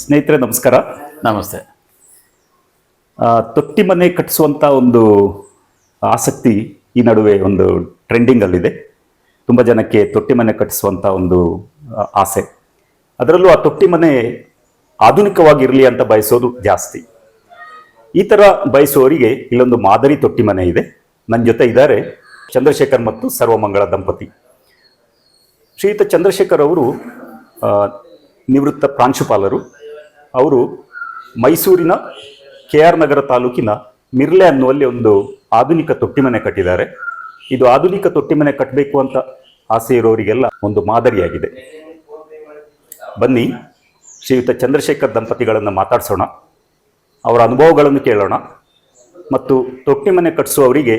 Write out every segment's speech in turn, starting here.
ಸ್ನೇಹಿತರೆ ನಮಸ್ಕಾರ. ನಮಸ್ತೆ. ತೊಟ್ಟಿ ಮನೆ ಕಟ್ಟಿಸುವಂಥ ಒಂದು ಆಸಕ್ತಿ ಈ ನಡುವೆ ಒಂದು ಟ್ರೆಂಡಿಂಗಲ್ಲಿದೆ ತುಂಬ ಜನಕ್ಕೆ ತೊಟ್ಟಿ ಮನೆ ಕಟ್ಟಿಸುವಂಥ ಒಂದು ಆಸೆ. ಅದರಲ್ಲೂ ಆ ತೊಟ್ಟಿ ಮನೆ ಆಧುನಿಕವಾಗಿರಲಿ ಅಂತ ಬಯಸೋದು ಜಾಸ್ತಿ. ಈ ಥರ ಬಯಸುವವರಿಗೆ ಇಲ್ಲೊಂದು ಮಾದರಿ ತೊಟ್ಟಿ ಮನೆ ಇದೆ. ನನ್ನ ಜೊತೆ ಇದ್ದಾರೆ ಚಂದ್ರಶೇಖರ್ ಮತ್ತು ಸರ್ವಮಂಗಳ ದಂಪತಿ. ಶ್ರೀಯುತ ಚಂದ್ರಶೇಖರ್ ಅವರು ನಿವೃತ್ತ ಪ್ರಾಂಶುಪಾಲರು. ಅವರು ಮೈಸೂರಿನ ಕೆ ಆರ್ ನಗರ ತಾಲೂಕಿನ ಮಿರ್ಲೆ ಅನ್ನುವಲ್ಲಿ ಒಂದು ಆಧುನಿಕ ತೊಟ್ಟಿಮನೆ ಕಟ್ಟಿದ್ದಾರೆ. ಇದು ಆಧುನಿಕ ತೊಟ್ಟಿಮನೆ ಕಟ್ಟಬೇಕು ಅಂತ ಆಸೆ ಇರೋರಿಗೆಲ್ಲ ಒಂದು ಮಾದರಿಯಾಗಿದೆ. ಬನ್ನಿ, ಶ್ರೀಯುತ ಚಂದ್ರಶೇಖರ್ ದಂಪತಿಗಳನ್ನು ಮಾತಾಡಿಸೋಣ. ಅವರ ಅನುಭವಗಳನ್ನು ಕೇಳೋಣ ಮತ್ತು ತೊಟ್ಟಿಮನೆ ಕಟ್ಟಿಸುವವರಿಗೆ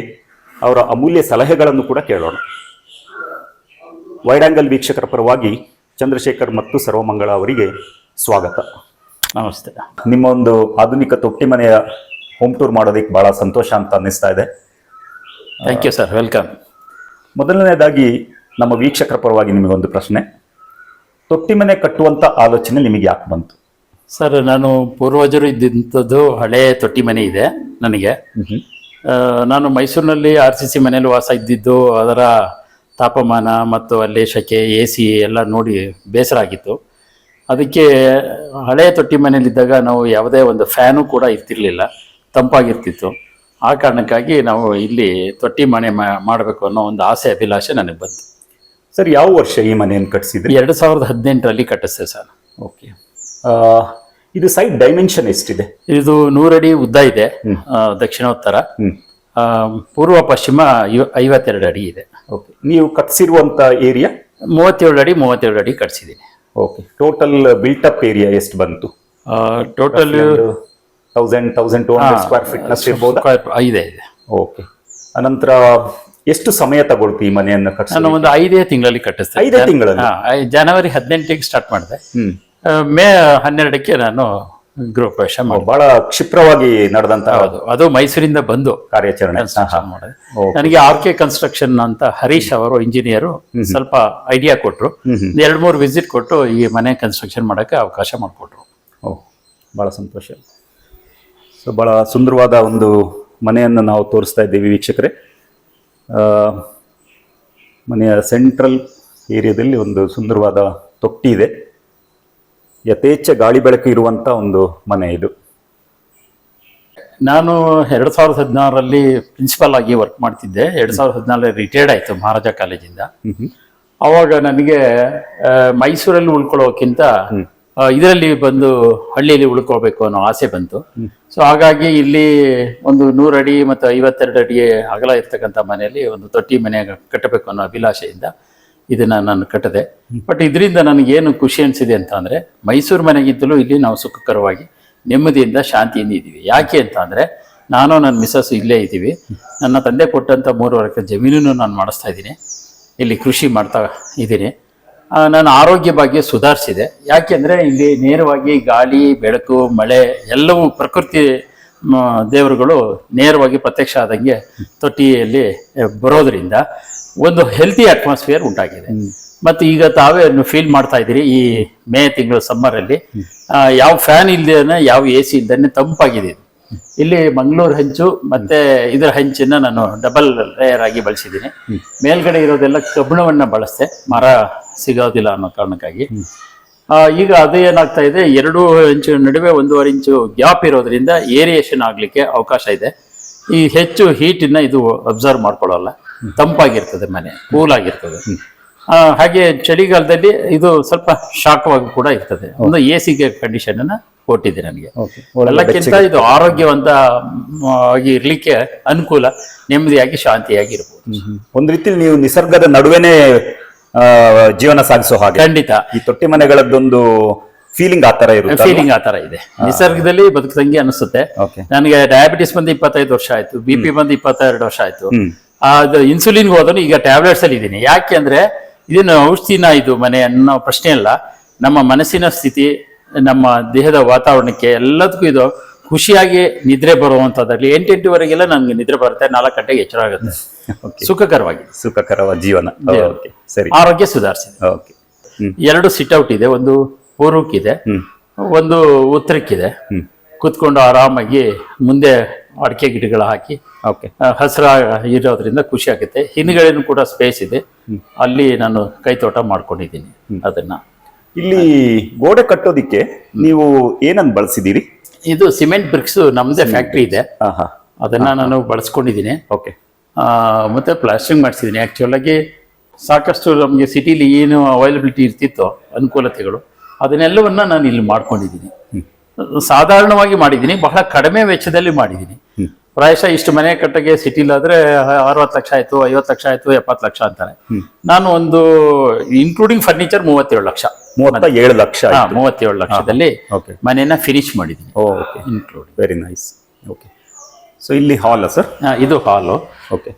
ಅವರ ಅಮೂಲ್ಯ ಸಲಹೆಗಳನ್ನು ಕೂಡ ಕೇಳೋಣ. ವೈಡಾಂಗಲ್ ವೀಕ್ಷಕರ ಪರವಾಗಿ ಚಂದ್ರಶೇಖರ್ ಮತ್ತು ಸರ್ವಮಂಗಳ ಅವರಿಗೆ ಸ್ವಾಗತ. ನಮಸ್ತೆ. ನಿಮ್ಮ ಒಂದು ಆಧುನಿಕ ತೊಟ್ಟಿ ಮನೆಯ ಹೋಮ್ ಟೂರ್ ಮಾಡೋದಕ್ಕೆ ಬಹಳ ಸಂತೋಷ ಅಂತ ಅನ್ನಿಸ್ತಾ ಇದೆ. ಥ್ಯಾಂಕ್ ಯು ಸರ್ ವೆಲ್ಕಮ್ ಮೊದಲನೇದಾಗಿ ನಮ್ಮ ವೀಕ್ಷಕರ ಪರವಾಗಿ ನಿಮಗೊಂದು ಪ್ರಶ್ನೆ. ತೊಟ್ಟಿ ಮನೆ ಕಟ್ಟುವಂಥ ಆಲೋಚನೆ ನಿಮಗೆ ಯಾಕೆ ಬಂತು? ಸರ್ ನಾನು ಪೂರ್ವಜರು ಇದ್ದಂಥದ್ದು ಹಳೆ ತೊಟ್ಟಿ ಮನೆ ಇದೆ ನನಗೆ. ಆ, ನಾನು ಮೈಸೂರಿನಲ್ಲಿ ಆರ್ ಸಿ ಸಿ ಮನೆಯಲ್ಲಿ ವಾಸ ಇದ್ದಿದ್ದು ಅದರ ತಾಪಮಾನ ಮತ್ತು ಅಲ್ಲಿ ಶಕೆ ಎ ಸಿ ಎಲ್ಲ ನೋಡಿ ಬೇಸರ ಆಗಿತ್ತು. ಅದಕ್ಕೆ ಹಳೆಯ ತೊಟ್ಟಿ ಮನೆಯಲ್ಲಿದ್ದಾಗ ನಾವು ಯಾವುದೇ ಒಂದು ಫ್ಯಾನು ಕೂಡ ಇರ್ತಿರ್ಲಿಲ್ಲ ತಂಪಾಗಿರ್ತಿತ್ತು. ಆ ಕಾರಣಕ್ಕಾಗಿ ನಾವು ಇಲ್ಲಿ ತೊಟ್ಟಿ ಮನೆ ಮಾಡಬೇಕು ಅನ್ನೋ ಒಂದು ಆಸೆ ಅಭಿಲಾಷೆ ನನಗೆ ಬಂತು. ಸರ್ ಯಾವ ವರ್ಷ ಈ ಮನೆಯನ್ನು ಕಟ್ಟಿಸಿದ್ರಿ ಎರಡು ಸಾವಿರದ ಹದಿನೆಂಟರಲ್ಲಿ ಕಟ್ಟಿಸ್ತೆ ಸರ್. ಓಕೆ. ಇದು ಸೈಡ್ ಡೈಮೆನ್ಷನ್ ಎಷ್ಟಿದೆ? ಇದು ನೂರಡಿ ಉದ್ದ ಇದೆ ದಕ್ಷಿಣೋತ್ತರ. ಪೂರ್ವ ಪಶ್ಚಿಮ ಐವ- ಐವತ್ತೆರಡು ಅಡಿ ಇದೆ. ಓಕೆ. ನೀವು ಕಟ್ಸಿರುವಂಥ ಏರಿಯಾ ಮೂವತ್ತೇಳು ಅಡಿ ಮೂವತ್ತೇಳು ಅಡಿ ಕಟ್ಸಿದ್ದೀನಿ. Okay total built up area ಎಷ್ಟು ಬಂತು? Total thousand thousand two hundred square ಫೀಟ್ನೆಸ್ ಇರ್ಬೋದು? ಇದೆ ಇದೆ. ಓಕೆ ಅನಂತರ ಎಷ್ಟು ಸಮಯ ತಗೊಳ್ತಿ ಈ ಮನೆಯನ್ನು ನಾನು ಒಂದು ಐದೇ ತಿಂಗಳಲ್ಲಿ ಕಟ್ಟಿಸ್ತೀನಿ. ಐದೇ ತಿಂಗಳಲ್ಲಿ? ಜನವರಿ ಹದಿನೆಂಟಿಗೆ ಸ್ಟಾರ್ಟ್ ಮಾಡಿದೆ. ಮೇ ಹನ್ನೆರಡಕ್ಕೆ ನಾನು ಗೃಹ ಪ್ರವೇಶ ಬಹಳ ಕ್ಷಿಪ್ರವಾಗಿ ನಡೆದಂತ ಅದು ಮೈಸೂರಿಂದ ಬಂದು ಕಾರ್ಯಾಚರಣೆ. ನನಗೆ ಆರ್ ಕೆ ಕನ್ಸ್ಟ್ರಕ್ಷನ್ ಅಂತ ಹರೀಶ್ ಅವರು ಇಂಜಿನಿಯರು ಸ್ವಲ್ಪ ಐಡಿಯಾ ಕೊಟ್ಟರು ಎರಡು ಮೂರು ವಿಸಿಟ್ ಕೊಟ್ಟು ಈ ಮನೆ ಕನ್ಸ್ಟ್ರಕ್ಷನ್ ಮಾಡಕ್ಕೆ ಅವಕಾಶ ಮಾಡಿಕೊಟ್ರು. ಓಹ್ ಬಹಳ ಸಂತೋಷ. ಸೊ ಬಹಳ ಸುಂದರವಾದ ಒಂದು ಮನೆಯನ್ನು ನಾವು ತೋರಿಸ್ತಾ ಇದ್ದೀವಿ ವೀಕ್ಷಕರೇ. ಮನೆಯ ಸೆಂಟ್ರಲ್ ಏರಿಯಾದಲ್ಲಿ ಒಂದು ಸುಂದರವಾದ ತೊಟ್ಟಿ ಇದೆ. ಯಥೇಚ್ಛ ಗಾಳಿ ಬೆಳಕು ಇರುವಂತ ಒಂದು ಮನೆ ಇದು. ನಾನು ಎರಡು ಸಾವಿರದ ಹದಿನಾರರಲ್ಲಿ ಪ್ರಿನ್ಸಿಪಲ್ ಆಗಿ ವರ್ಕ್ ಮಾಡ್ತಿದ್ದೆ. ಎರಡು ಸಾವಿರದ ಹದಿನಾರರಲ್ಲಿ ರಿಟೈರ್ಡ್ ಆಯಿತು ಮಹಾರಾಜ ಕಾಲೇಜಿಂದ ಅವಾಗ ನನಗೆ ಮೈಸೂರಲ್ಲಿ ಉಳ್ಕೊಳ್ಳೋಕ್ಕಿಂತ ಇದರಲ್ಲಿ ಬಂದು ಹಳ್ಳಿಯಲ್ಲಿ ಉಳ್ಕೊಳ್ಬೇಕು ಅನ್ನೋ ಆಸೆ ಬಂತು. ಸೊ ಹಾಗಾಗಿ ಇಲ್ಲಿ ಒಂದು ನೂರಡಿ ಅಡಿ ಮತ್ತು ಐವತ್ತೆರಡು ಅಡಿ ಅಗಲ ಇರ್ತಕ್ಕಂಥ ಮನೆಯಲ್ಲಿ ಒಂದು ತೊಟ್ಟಿ ಮನೆ ಕಟ್ಟಬೇಕು ಅನ್ನೋ ಅಭಿಲಾಷೆಯಿಂದ ಇದನ್ನ ನಾನು ಕಟ್ಟಿದೆ. ಬಟ್ ಇದರಿಂದ ನನಗೇನು ಖುಷಿ ಅನಿಸಿದೆ ಅಂತ ಅಂದರೆ, ಮೈಸೂರು ಮನೆಗಿಂತಲೂ ಇಲ್ಲಿ ನಾವು ಸುಖಕರವಾಗಿ ನೆಮ್ಮದಿಯಿಂದ ಶಾಂತಿಯಿಂದ ಇದ್ದೀವಿ. ಯಾಕೆ ಅಂತ ಅಂದರೆ, ನಾನು ನನ್ನ ಮಿಸಸ್ ಇಲ್ಲೇ ಇದ್ದೀವಿ. ನನ್ನ ತಂದೆ ಕೊಟ್ಟಂಥ ಮೂರುವರೆ ಜಮೀನನ್ನು ನಾನು ಮಾಡಿಸ್ತಾ ಇದ್ದೀನಿ. ಇಲ್ಲಿ ಕೃಷಿ ಮಾಡ್ತಾ ಇದ್ದೀನಿ. ನಾನು ಆರೋಗ್ಯ ಬಗ್ಗೆ ಸುಧಾರಿಸಿದೆ. ಯಾಕೆಂದರೆ ಇಲ್ಲಿ ನೇರವಾಗಿ ಗಾಳಿ, ಬೆಳಕು, ಮಳೆ ಎಲ್ಲವೂ ಪ್ರಕೃತಿ ದೇವರುಗಳು ನೇರವಾಗಿ ಪ್ರತ್ಯಕ್ಷ ಆದಂಗೆ ತೊಟ್ಟಿಯಲ್ಲಿ ಬರೋದ್ರಿಂದ ಒಂದು ಹೆಲ್ತಿ ಅಟ್ಮಾಸ್ಫಿಯರ್ ಉಂಟಾಗಿದೆ. ಮತ್ತು ಈಗ ತಾವೇ ಫೀಲ್ ಮಾಡ್ತಾ ಇದ್ದೀರಿ ಈ ಮೇ ತಿಂಗಳು ಸಮ್ಮರಲ್ಲಿ ಯಾವ ಫ್ಯಾನ್ ಇಲ್ಲದೇ ಯಾವ ಎ ಸಿ ಇಲ್ಲದೇ ತಂಪಾಗಿದೆ ಇಲ್ಲಿ ಮಂಗಳೂರು ಹಂಚು ಮತ್ತೆ ಇದರ ಹಂಚನ್ನ ನಾನು ಡಬಲ್ ಲೇಯರ್ ಆಗಿ ಬಳಸಿದ್ದೀನಿ. ಮೇಲ್ಗಡೆ ಇರೋದೆಲ್ಲ ಕಬ್ಬಿಣವನ್ನ ಬಳಸ್ತೆ ಮರ ಸಿಗೋದಿಲ್ಲ ಅನ್ನೋ ಕಾರಣಕ್ಕಾಗಿ. ಈಗ ಅದು ಏನಾಗ್ತಾ ಇದೆ ಎರಡು ಇಂಚು ನಡುವೆ ಒಂದೂವರೆ ಇಂಚು ಗ್ಯಾಪ್ ಇರೋದ್ರಿಂದ ಏರಿಯೇಷನ್ ಆಗ್ಲಿಕ್ಕೆ ಅವಕಾಶ ಇದೆ. ಈ ಹೆಚ್ಚು ಹೀಟನ್ನು ಇದು ಅಬ್ಸರ್ವ್ ಮಾಡ್ಕೊಳ್ಳಲ್ಲ. ತಂಪಾಗಿರ್ತದೆ ಮನೆ ಕೂಲ್ ಆಗಿರ್ತದೆ. ಹಾಗೆ ಚಳಿಗಾಲದಲ್ಲಿ ಇದು ಸ್ವಲ್ಪ ಶಾಖವಾಗಿ ಕೂಡ ಇರ್ತದೆ. ಒಂದು ಎ ಸಿಗೆ ಕಂಡೀಷನ್ ಅನ್ನ ಕೊಟ್ಟಿದೆ ನನಗೆ ಎಲ್ಲಕ್ಕಿಂತ ಇದು ಆರೋಗ್ಯವಂತ ಆಗಿ ಇರ್ಲಿಕ್ಕೆ ಅನುಕೂಲ ನೆಮ್ಮದಿಯಾಗಿ ಶಾಂತಿಯಾಗಿ ಇರ್ಬೋದು ಒಂದು ರೀತಿಲಿ ನೀವು ನಿಸರ್ಗದ ನಡುವೆನೆ ಜೀವನ ಸಾಗಿಸೋ ಹಾಗೆ. ಖಂಡಿತ. ಈ ತೊಟ್ಟಿ ಮನೆಗಳದ್ದೊಂದು ಫೀಲಿಂಗ್ ಆ ತರ ಇರುತ್ತೆ ಫೀಲಿಂಗ್ ಆ ತರ ಇದೆ. ನಿಸರ್ಗದಲ್ಲಿ ಬದುಕದಂಗೆ ಅನಿಸುತ್ತೆ. ನನಗೆ ಡಯಾಬಿಟಿಸ್ ಬಂದು ಇಪ್ಪತ್ತೈದು ವರ್ಷ ಆಯ್ತು. ಬಿ ಪಿ ಬಂದು ಇಪ್ಪತ್ತೆರಡು ವರ್ಷ ಆಯ್ತು. ಅದು ಇನ್ಸುಲಿನ್ ಹೋದನು ಈಗ ಟ್ಯಾಬ್ಲೆಟ್ಸ್ ಅಲ್ಲಿ ಇದ್ದೀನಿ. ಯಾಕೆ ಅಂದ್ರೆ ಇದನ್ನು ಔಷಧಿನ ಇದು ಮನೆ ಅನ್ನೋ ಪ್ರಶ್ನೆ ಅಲ್ಲ. ನಮ್ಮ ಮನಸ್ಸಿನ ಸ್ಥಿತಿ ನಮ್ಮ ದೇಹದ ವಾತಾವರಣಕ್ಕೆ ಎಲ್ಲದಕ್ಕೂ ಇದು ಖುಷಿಯಾಗಿ ನಿದ್ರೆ ಬರುವಂತದ್ರಲ್ಲಿ ಎಂಟೆಂಟುವರೆಗೆಲ್ಲ ನನಗೆ ನಿದ್ರೆ ಬರುತ್ತೆ. ನಾಲ್ಕು ಗಂಟೆಗೆ ಎಚ್ಚರ ಆಗುತ್ತೆ. ಸುಖಕರವಾಗಿ ಸುಖಕರವಾದ ಜೀವನ. ಓಕೆ ಸರಿ. ಆರೋಗ್ಯ ಸುಧಾರಿಸಿದೆ. ಓಕೆ ಎರಡು ಸಿಟ್ ಔಟ್ ಇದೆ. ಒಂದು ಪೂರ್ವಕ್ಕಿದೆ. ಒಂದು ಉತ್ತರಕ್ಕಿದೆ. ಕೂತ್ಕೊಂಡು ಆರಾಮಾಗಿ ಮುಂದೆ ಅಡಿಕೆ ಗಿಡಗಳು ಹಾಕಿ ಓಕೆ. ಹಸಿರ ಇರೋದ್ರಿಂದ ಖುಷಿ ಆಗುತ್ತೆ. ಹಿಂದ್ಗಡೆನೂ ಕೂಡ ಸ್ಪೇಸ್ ಇದೆ. ಅಲ್ಲಿ ನಾನು ಕೈತೋಟ ಮಾಡ್ಕೊಂಡಿದ್ದೀನಿ ಅದನ್ನ. ಇಲ್ಲಿ ಗೋಡೆ ಕಟ್ಟೋದಿಕ್ಕೆ ನೀವು ಏನನ್ನು ಬಳಸಿದ್ದೀರಿ? ಇದು ಸಿಮೆಂಟ್ ಬ್ರಿಕ್ಸ್ ನಮ್ದೇ ಫ್ಯಾಕ್ಟ್ರಿ ಇದೆ. ಅದನ್ನ ನಾನು ಬಳಸ್ಕೊಂಡಿದ್ದೀನಿ. ಓಕೆ. ಮತ್ತೆ ಪ್ಲಾಸ್ಟಿಂಗ್ ಮಾಡಿಸಿದ್ದೀನಿ. ಆ್ಯಕ್ಚುಲಾಗಿ ಸಾಕಷ್ಟು ನಮಗೆ ಸಿಟಿಲಿ ಏನು ಅವೈಲಬಿಲಿಟಿ ಇರ್ತಿತ್ತು ಅನುಕೂಲತೆಗಳು ಅದನ್ನೆಲ್ಲವನ್ನ ನಾನು ಇಲ್ಲಿ ಮಾಡ್ಕೊಂಡಿದ್ದೀನಿ. ಸಾಧಾರಣವಾಗಿ ಮಾಡಿದ್ದೀನಿ ಬಹಳ ಕಡಿಮೆ ವೆಚ್ಚದಲ್ಲಿ ಮಾಡಿದ್ದೀನಿ. ಪ್ರಾಯಶಃ ಇಷ್ಟು ಮನೆ ಕಟ್ಟಗೆ ಸಿಟಿಲಾದ್ರೆ ಅರವತ್ತು ಲಕ್ಷ ಆಯಿತು ಐವತ್ತು ಲಕ್ಷ ಆಯಿತು ಎಪ್ಪತ್ತು ಲಕ್ಷ ಅಂತಾರೆ. ನಾನು ಒಂದು ಇನ್ಕ್ಲೂಡಿಂಗ್ ಫರ್ನಿಚರ್ ಮೂವತ್ತೇಳು ಲಕ್ಷ. ಮೂವತ್ತ ಏಳು ಲಕ್ಷ ಮೂವತ್ತೇಳು ಲಕ್ಷದಲ್ಲಿ ಓಕೆ ಮನೆಯನ್ನ ಫಿನಿಶ್ ಮಾಡಿದ್ದೀನಿ. Okay include very nice okay so ಇಲ್ಲಿ ಹಾಲ್ ಸರ್ ಇದು ಹಾಲು ಓಕೆ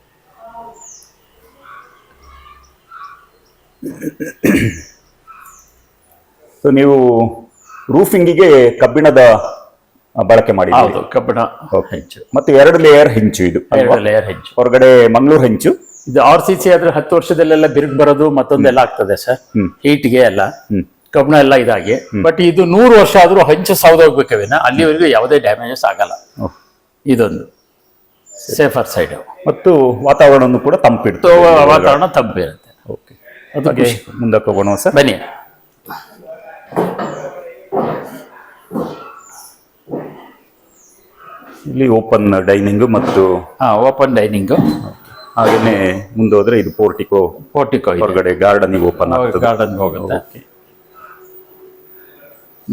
ಸೊ ನೀವು ರೂಫಿಂಗಿಗೆ ಕಬ್ಬಿಣದ ಬಳಕೆ ಮಾಡಿ ಕಬ್ಬಿಣ ಕಬ್ಬಣ ಹೆಂಚು. ಮತ್ತೆ ಎರಡು ಲೇಯರ್ ಹೆಂಚು ಇದು ಎರಡು ಲೇಯರ್ ಹೆಂಚು. ಹೊರಗಡೆ ಮಂಗಳೂರು ಹೆಂಚು. ಇದು ಆರ್ ಸಿ ಸಿ ಆದ್ರೆ ಹತ್ತು ವರ್ಷದಲ್ಲೆಲ್ಲ ಬಿರುಕು ಬರೋದು ಮತ್ತೊಂದೆಲ್ಲ ಆಗ್ತದೆ ಸರ್. ಹೀಟ್ಗೆ ಎಲ್ಲ. ಕಬ್ಬಣ ಎಲ್ಲ ಇದಾಗಿ. ಬಟ್ ಇದು ನೂರು ವರ್ಷ ಆದ್ರೂ ಹಂಚು ಸೌದೋಗ್ಬೇಕವೇನ ಅಲ್ಲಿವರೆಗೂ ಯಾವುದೇ ಡ್ಯಾಮೇಜಸ್ ಆಗಲ್ಲ. ಇದೊಂದು. ಸೇಫರ್ ಸೈಡ್ ಮತ್ತು ವಾತಾವರಣವನ್ನು ಕೂಡ ತಂಪಿಡ್ತು ವಾತಾವರಣ ತಂಪಿರುತ್ತೆ. ಓಕೆ ಅದಕ್ಕೆ ಮುಂದಕ್ಕೆ ಹೋಗೋಣ ಸರ್. ಬನ್ನಿ. ಇಲ್ಲಿ ಓಪನ್ ಡೈನಿಂಗ್ ಮತ್ತು ಹಾಂ ಓಪನ್ ಡೈನಿಂಗ್. ಹಾಗೇನೆ ಮುಂದೋದ್ರೆ ಇದು ಪೋರ್ಟಿಕೋ ಪೋರ್ಟಿಕೋ ಹೊರಗಡೆ ಗಾರ್ಡನ್ ಓಪನ್ ಆಗ್ತದೆ. ಗಾರ್ಡನ್ ಹೋಗುತ್ತೆ.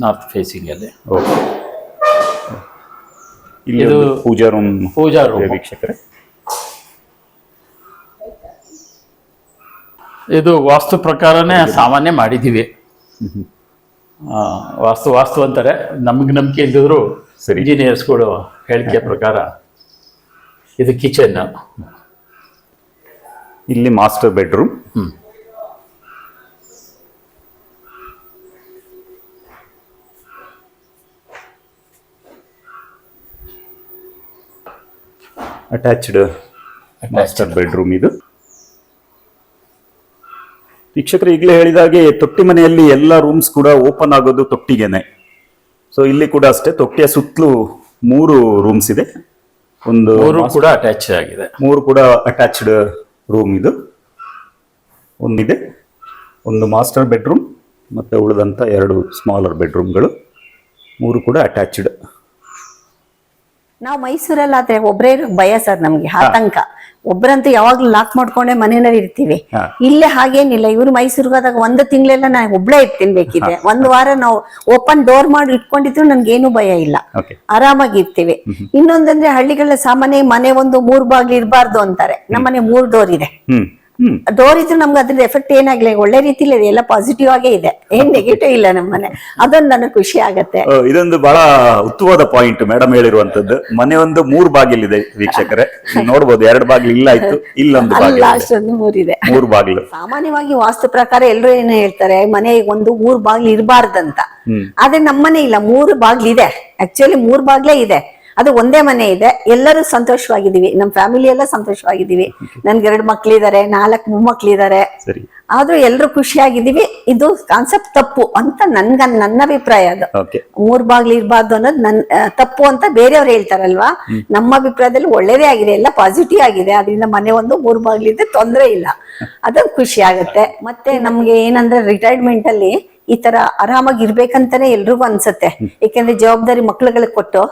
ನಾರ್ತ್ ಫೇಸಿಂಗ್ ಅಲ್ಲಿ. ಓಕೆ ಇಲ್ಲಿ ಇದು ಪೂಜಾ ರೂಮ್ ಪೂಜಾ ರೂಮ್ ವೀಕ್ಷಕರೇ. ಇದು ವಾಸ್ತು ಪ್ರಕಾರನೇ ಸಾಮಾನ್ಯ ಮಾಡಿದ್ದೀವಿ. ವಾಸ್ತು ವಾಸ್ತು ಅಂತಾರೆ. ನಮಗೆ ನಂಬಿಕೆ ಇಲ್ದಿದ್ರು ಸರಿ. ಇಂಜಿನಿಯರ್ಸ್ಗಳು ಹೇಳಿಕೆ ಪ್ರಕಾರ ಇದು ಕಿಚನ್ ಇಲ್ಲಿ master bedroom. Attached master bedroom ಇದು. ವೀಕ್ಷಕರು ಈಗಲೇ ಹೇಳಿದ ಹಾಗೆ ತೊಟ್ಟಿ ಮನೆಯಲ್ಲಿ ಎಲ್ಲ ರೂಮ್ಸ್ ಕೂಡ ಓಪನ್ ಆಗೋದು ತೊಟ್ಟಿಗೆನೆ. ಸೊ ಇಲ್ಲಿ ಕೂಡ ಅಷ್ಟೇ ತೊಟ್ಟಿಯ ಸುತ್ತಲೂ ಮೂರು ರೂಮ್ಸ್ ಇದೆ. ಒಂದು ಮೂರು ಕೂಡ ಅಟ್ಯಾಚ್ ಆಗಿದೆ. ಮೂರು ಕೂಡ ಅಟ್ಯಾಚ್ಡ್ ರೂಮ್ ಇದು. ಒಂದಿದೆ. ಒಂದು ಮಾಸ್ಟರ್ ಬೆಡ್ರೂಮ್ ಮತ್ತೆ ಉಳಿದಂತ ಎರಡು ಸ್ಮಾಲರ್ ಬೆಡ್ರೂಮ್ಗಳು ಮೂರು ಕೂಡ ಅಟ್ಯಾಚ್ಡ್ ನಾವು ಮೈಸೂರಲ್ಲಾದ್ರೆ ಆದ್ರೆ ಒಬ್ಬರೇ ಭಯ ಸರ್ ನಮ್ಗೆ ಆತಂಕ. ಒಬ್ರಂತೂ ಯಾವಾಗ್ಲೂ ಲಾಕ್ ಮಾಡ್ಕೊಂಡೆ ಮನೆಯಲ್ಲಿ ಇರ್ತೀವಿ. ಇಲ್ಲೇ ಹಾಗೇನಿಲ್ಲ. ಇವ್ರು ಮೈಸೂರ್ಗೆ ಹೋದಾಗ ಒಂದು ತಿಂಗಳೆಲ್ಲ ನಾನು ಒಬ್ಳೆ ಇರ್ತೀನಿ ಬೇಕಿದ್ರೆ. ಒಂದ್ ವಾರ ನಾವು ಓಪನ್ ಡೋರ್ ಮಾಡಿ ಇಟ್ಕೊಂಡಿದ್ರು ನನ್ಗೇನು ಭಯ ಇಲ್ಲ. ಆರಾಮಾಗಿ ಇರ್ತೀವಿ. ಇನ್ನೊಂದಂದ್ರೆ ಹಳ್ಳಿಗಳ ಸಾಮಾನ್ಯ ಮನೆ ಒಂದು ಮೂರ್ ಬಾಗ್ಲು ಇರಬಾರ್ದು ಅಂತಾರೆ. ನಮ್ಮನೆ ಮೂರ್ ಡೋರ್ ಇದೆ. ಡೋರ್ ಇದ್ರೆ ನಮ್ಗೆ ಅದ್ರ ಎಫೆಕ್ಟ್ ಏನಾಗ್ಲಿ ಒಳ್ಳೆ ರೀತಿಲಿ ಇದೆ ಎಲ್ಲ ಪಾಸಿಟಿವ್ ಆಗೇ ಇದೆ. ಏನ್ ನೆಗೆಟಿವ್ ಇಲ್ಲ ನಮ್ಮನೆ. ಅದೊಂದು ನನಗೆ ಖುಷಿ ಆಗತ್ತೆ. ಇದೊಂದು ಬಹಳ ಉತ್ತಮವಾದ ಪಾಯಿಂಟ್ ಮೇಡಮ್ ಹೇಳಿರುವಂತದ್ದು ಮನೆ ಒಂದು ಮೂರ್ ಬಾಗಿಲಿದೆ ವೀಕ್ಷಕರೇ. ನೋಡ್ಬೋದು ಎರಡು ಬಾಗಿಲು ಇಲ್ಲೊಂದು ಬಾಗಿಲು ಲಾಸ್ಟ್ ಒಂದು ಮೂರಿದೆ. ಮೂರು ಬಾಗಿಲು. ಸಾಮಾನ್ಯವಾಗಿ ವಾಸ್ತು ಪ್ರಕಾರ ಎಲ್ಲರೂ ಏನು ಹೇಳ್ತಾರೆ ಮನೆ ಒಂದು ಮೂರ್ ಬಾಗಿಲು ಇರಬಾರ್ದಂತ. ಆದ್ರೆ ನಮ್ಮನೆ ಇಲ್ಲ ಮೂರು ಬಾಗಿಲು ಇದೆ ಆಕ್ಚುಲಿ ಮೂರ್ ಬಾಗ್ಲೇ ಇದೆ. ಅದು ಒಂದೇ ಮನೆ ಇದೆ. ಎಲ್ಲರೂ ಸಂತೋಷವಾಗಿದ್ದೀವಿ. ನಮ್ಮ ಫ್ಯಾಮಿಲಿ ಎಲ್ಲ ಸಂತೋಷವಾಗಿದ್ದೀವಿ. ನನ್ಗೆ ಎರಡು ಮಕ್ಳಿದಾರೆ ನಾಲ್ಕು ಮೊಮ್ಮಕ್ಳಿದಾರೆ. ಆದ್ರೂ ಎಲ್ಲರೂ ಖುಷಿಯಾಗಿದ್ದೀವಿ. ಇದು ಕಾನ್ಸೆಪ್ಟ್ ತಪ್ಪು ಅಂತ ನನ್ಗ ನನ್ನ ಅಭಿಪ್ರಾಯ ಅದು. ಮೂರ್ ಬಾಗ್ಲು ಇರಬಾರ್ದು ಅನ್ನೋದು ನನ್ ತಪ್ಪು ಅಂತ ಬೇರೆಯವ್ರು ಹೇಳ್ತಾರಲ್ವಾ? ನಮ್ಮ ಅಭಿಪ್ರಾಯದಲ್ಲಿ ಒಳ್ಳೇದೇ ಆಗಿದೆ. ಎಲ್ಲ ಪಾಸಿಟಿವ್ ಆಗಿದೆ. ಅದರಿಂದ ಮನೆ ಒಂದು ಮೂರ್ ಬಾಗ್ಲಿದೆ ತೊಂದ್ರೆ ಇಲ್ಲ. ಅದೊಂದು ಖುಷಿ ಆಗುತ್ತೆ. ಮತ್ತೆ ನಮ್ಗೆ ಏನಂದ್ರೆ ರಿಟೈರ್ಮೆಂಟ್ ಅಲ್ಲಿ ಈ ತರ ಆರಾಮಾಗಿ ಇರ್ಬೇಕಂತಾನೆ ಎಲ್ರಿಗೂ ಅನ್ಸುತ್ತೆ. ಯಾಕಂದ್ರೆ ಜವಾಬ್ದಾರಿ ಮಕ್ಳುಗಳಿಗೆ ಕೊಟ್ಟು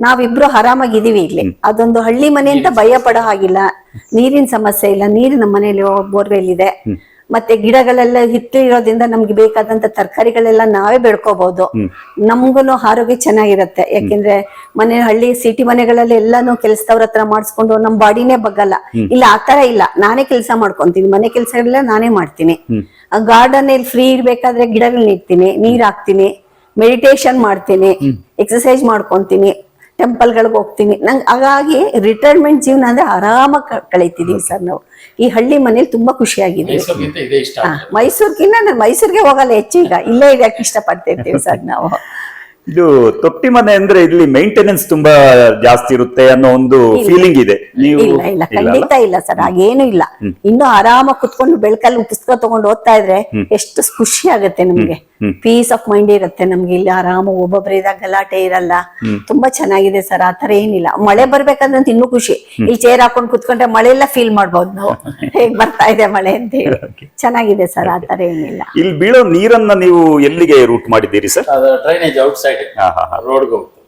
ನಾವಿಬ್ರು ಆರಾಮಾಗಿದೀವಿ ಇಲ್ಲಿ. ಅದೊಂದು ಹಳ್ಳಿ ಮನೆ ಅಂತ ಭಯ ಪಡೋ ಹಾಗಿಲ್ಲ. ನೀರಿನ ಸಮಸ್ಯೆ ಇಲ್ಲ. ನೀರು ನಮ್ಮ ಮನೆಯಲ್ಲಿ ಬೋರ್ವೆಲ್ ಇದೆ. ಮತ್ತೆ ಗಿಡಗಳೆಲ್ಲ ಹಿತ್ತು ಇರೋದ್ರಿಂದ ನಮ್ಗೆ ಬೇಕಾದಂತ ತರಕಾರಿಗಳೆಲ್ಲ ನಾವೇ ಬೆಳ್ಕೋಬಹುದು ನಮ್ಗೂನು ಆರೋಗ್ಯ ಚೆನ್ನಾಗಿರತ್ತೆ. ಯಾಕೆಂದ್ರೆ ಮನೆ ಹಳ್ಳಿ ಸಿಟಿ ಮನೆಗಳಲ್ಲಿ ಎಲ್ಲಾನು ಕೆಲ್ಸದವ್ರ ಹತ್ರ ಮಾಡಿಸ್ಕೊಂಡು ನಮ್ ಬಾಡಿನೇ ಬಗ್ಗಲ್ಲ. ಇಲ್ಲ ಆತರ ಇಲ್ಲ. ನಾನೇ ಕೆಲಸ ಮಾಡ್ಕೊಂತೀನಿ. ಮನೆ ಕೆಲಸ ಎಲ್ಲ ನಾನೇ ಮಾಡ್ತೀನಿ. ಗಾರ್ಡನ್ ಇಲ್ಲಿ ಫ್ರೀ ಇರ್ಬೇಕಾದ್ರೆ ಗಿಡಗಳನ್ನ ಇಡ್ತೀನಿ ನೀರ್ ಹಾಕ್ತೀನಿ ಮೆಡಿಟೇಷನ್ ಮಾಡ್ತೀನಿ ಎಕ್ಸಸೈಸ್ ಮಾಡ್ಕೊಂತೀನಿ. ಟೆಂಪಲ್ಗಳಿಗೆ ಹೋಗ್ತೀನಿ. ನಂಗೆ ಹಾಗಾಗಿ ರಿಟೈರ್ಮೆಂಟ್ ಜೀವನ ಅಂದ್ರೆ ಆರಾಮಾಗಿ ಕಳೀತಿದೀವಿ ಸರ್ ನಾವು. ಈ ಹಳ್ಳಿ ಮನೇಲಿ ತುಂಬಾ ಖುಷಿಯಾಗಿದೆ ಮೈಸೂರ್ಗಿನ್ನ ನಾನು ಮೈಸೂರಿಗೆ ಹೋಗಲ್ಲ ಹೆಚ್ಚು ಈಗ. ಇಲ್ಲೇ ಇರಕ್ಕೆ ಇಷ್ಟಪಡ್ತಿರ್ತೀವಿ ಸರ್ ನಾವು. ಇದು ತೊಟ್ಟಿ ಮನೆ ಅಂದ್ರೆ ಇಲ್ಲಿ ಮೇಂಟೆನೆನ್ಸ್ ತುಂಬಾ ಜಾಸ್ತಿ ಇರುತ್ತೆ ಅನ್ನೋ ಒಂದು ಫೀಲಿಂಗ್ ಇದೆ. ನೀವು ಇಲ್ಲ ಇಲ್ಲ. ಇಲ್ಲ ಖಂಡಿತ ಇಲ್ಲ ಸರ್ ಹಾಗೇನು ಇಲ್ಲ. ಇನ್ನು ಆರಾಮಾಗಿ ಕುತ್ಕೊಂಡು ಬೆಳಕಲ್ಲಿ ಪುಸ್ತಕ ತಗೊಂಡು ಓದ್ತಾ ಇದ್ರೆ ಎಷ್ಟು ಖುಷಿ ಆಗುತ್ತೆ ನಮ್ಗೆ. ಪೀಸ್ ಆಫ್ ಮೈಂಡ್ ಇರುತ್ತೆ ನಮ್ಗೆ. ಇಲ್ಲಿ ಆರಾಮ ಒಬ್ಬೊಬ್ಬರ ಇದಾಗ ಗಲಾಟೆ ಇರಲ್ಲ. ತುಂಬಾ ಚೆನ್ನಾಗಿದೆ ಸರ್ ಆತರ ಏನಿಲ್ಲ. ಮಳೆ ಬರ್ಬೇಕಂದ್ರೆ ಅಂತ ಇನ್ನೂ ಖುಷಿ. ಈ ಚೇರ್ ಹಾಕೊಂಡು ಕುತ್ಕೊಂಡ್ರೆ ಮಳೆ ಎಲ್ಲ ಫೀಲ್ ಮಾಡ್ಬೋದು ನಾವು. ಹೇಗ್ ಬರ್ತಾ ಇದೆ ಮಳೆ ಅಂತ ಹೇಳಿ. ಚೆನ್ನಾಗಿದೆ ಸರ್ ಆತರ ಏನಿಲ್ಲ. ಇಲ್ಲಿ ಬೀಳೋ ನೀರನ್ನ ನೀವು ಎಲ್ಲಿಗೆ ರೂಟ್ ಮಾಡಿದ್ದೀರಿ ಸರ್? ಡ್ರೈನೇಜ್ ಔಟ್ ಸೈಡ್ ಹಾ ಹಾ ಹಾ ರೋಡ್ಗೆ ಹೋಗ್ತದೆ ಓಕೆ